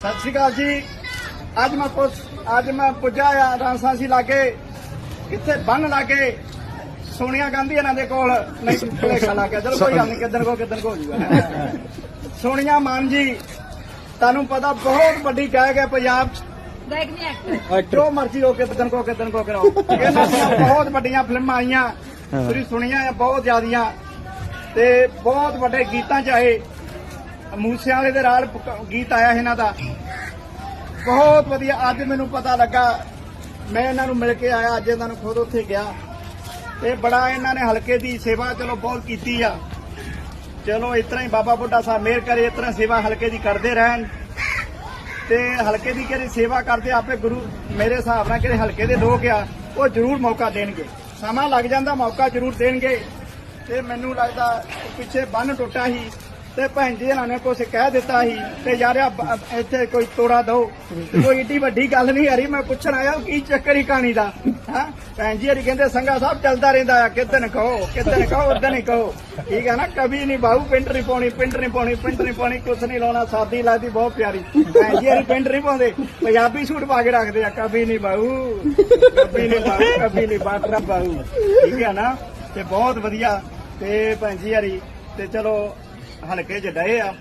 ਸਤਿ ਸ਼੍ਰੀ ਅਕਾਲ ਜੀ। ਅੱਜ ਮੈਂ ਪੁੱਛ ਅੱਜ ਮੈਂ ਪੁੱਜਾ ਆ ਰਾਂਸਾਸੀ ਲਾਗੇ। ਕਿੱਥੇ ਬੰਨ ਲਾਗੇ? ਸੋਨੀਆ ਗਾਂਧੀ ਇਹਨਾਂ ਦੇ ਕੋਲ। ਨਹੀਂ ਭੁਲੇਖਾ ਲਾ ਚਲੋ ਕੋਈ ਗੱਲ ਨਹੀਂ ਕਿੱਦਣ ਕੋ ਕਿੱਦਣ ਕੋ ਹੋ ਜੂਗਾ ਸੋਨੀਆ ਮਾਨ ਜੀ ਤੁਹਾਨੂੰ ਪਤਾ ਬਹੁਤ ਵੱਡੀ ਗਾਇਕ ਹੈ ਪੰਜਾਬ 'ਚ। ਗਾਇਕ ਨਹੀਂ ਐਕਟਰ ਜੋ ਮਰਜ਼ੀ ਹੋ ਕੇ ਕਿੱਦਣ ਕੋ ਕਿੱਦਣ ਕੋ ਕਰਾਓ। ਇਹਨਾਂ ਦੀਆਂ ਬਹੁਤ ਵੱਡੀਆਂ ਫਿਲਮਾਂ ਆਈਆਂ। ਤੁਸੀਂ ਸੁਣੀਆਂ ਬਹੁਤ ਜ਼ਿਆਦੀਆਂ। ਤੇ ਬਹੁਤ ਵੱਡੇ ਗੀਤਾਂ ਚ ਆਏ ਮੂਸੇ ਵਾਲੇ ਦੇ ਨਾਲ ਗੀਤ ਆਇਆ ਇਹਨਾਂ ਦਾ। ਬਹੁਤ ਵਧੀਆ। ਅੱਜ ਮੈਨੂੰ ਪਤਾ ਲੱਗਾ, ਮੈਂ ਇਹਨਾਂ ਨੂੰ ਮਿਲ ਕੇ ਆਇਆ, ਅੱਜ ਇਹਨਾਂ ਨੂੰ ਖੁਦ ਉੱਥੇ ਗਿਆ। ਤੇ ਬੜਾ ਇਹਨਾਂ ਨੇ ਹਲਕੇ ਦੀ ਸੇਵਾ ਚਲੋ ਬਹੁਤ ਕੀਤੀ ਆ। ਚਲੋ, ਇਸ ਤਰ੍ਹਾਂ ਹੀ ਬਾਬਾ ਬੁੱਢਾ ਸਾਹਿਬ ਮਿਹਰ ਕਰੇ, ਇਸ ਤਰ੍ਹਾਂ ਸੇਵਾ ਹਲਕੇ ਦੀ ਕਰਦੇ ਰਹਿਣ। ਤੇ ਹਲਕੇ ਦੀ ਕਿਹੜੀ ਸੇਵਾ ਕਰਦੇ, ਆਪੇ ਗੁਰੂ ਮੇਰੇ ਹਿਸਾਬ ਨਾਲ ਕਿਹੜੇ ਹਲਕੇ ਦੇ ਲੋਕ ਆ, ਉਹ ਜ਼ਰੂਰ ਮੌਕਾ ਦੇਣਗੇ। ਸਮਾਂ ਲੱਗ ਜਾਂਦਾ, ਮੌਕਾ ਜ਼ਰੂਰ ਦੇਣਗੇ। ਤੇ ਮੈਨੂੰ ਲੱਗਦਾ, ਪਿੱਛੇ ਬੰਨ ਟੁੱਟਾ ਸੀ। ਤੇ ਭੈਣ ਜੀ ਇਹਨਾਂ ਨੇ ਕੁਝ ਕਹਿ ਦਿੱਤਾ ਸੀ ਤੇ ਯਾਰ ਇੱਥੇ ਕੋਈ ਤੋੜਾ ਦੋ। ਕੋਈ ਏਡੀ ਵੱਡੀ ਗੱਲ ਨਹੀਂ ਹਰੀ, ਮੈਂ ਪੁੱਛਣ ਆਇਆ ਕੀ ਚੱਕਰ ਹੀ ਕਹਾਣੀ ਦਾ? ਹਾਂ? ਭੈਣ ਜੀ ਹਰੀ ਕਹਿੰਦੇ ਸੰਗਾ ਸਾਹਿਬ ਚੱਲਦਾ ਰਹਿੰਦਾ ਆ ਕਿਦਨ ਕਹੋ ਕਿਦਨ ਕਹੋ ਉਦਨ ਹੀ ਕਹੋ। ਠੀਕ ਹੈ ਨਾ ਕਭੀ ਨਹੀਂ ਬਾਹੂ ਪਿੰਡ ਨਹੀਂ ਪਾਉਣੀ, ਪਿੰਡ ਨਹੀਂ ਪਾਉਣੀ, ਪਿੰਡ ਨਹੀਂ ਪਾਉਣੀ, ਕੁਛ ਨਹੀਂ ਲਾਉਣਾ, ਸਾਦੀ ਲਾਦੀ ਬਹੁਤ ਪਿਆਰੀ। ਭੈਣ ਜੀ ਹਰੀ ਪਿੰਡ ਨਹੀਂ ਪਾਉਂਦੇ, ਪੰਜਾਬੀ ਸੂਟ ਪਾ ਕੇ ਰੱਖਦੇ ਆ ਕਬੀ ਨਹੀਂ ਬਾਹੂ ਕਭੀ ਨਹੀਂ ਬਾਹੂ ਕਭੀ ਨਹੀਂ ਬਾਤਰਾ ਬਾਹੂ ਠੀਕ ਹੈ ਨਾ, ਤੇ ਬਹੁਤ ਵਧੀਆ। ਤੇ ਭੈਣ ਜੀ ਹਰੀ, ਤੇ ਚਲੋ ਹਲਕੇ ਚ ਡਏ ਆ।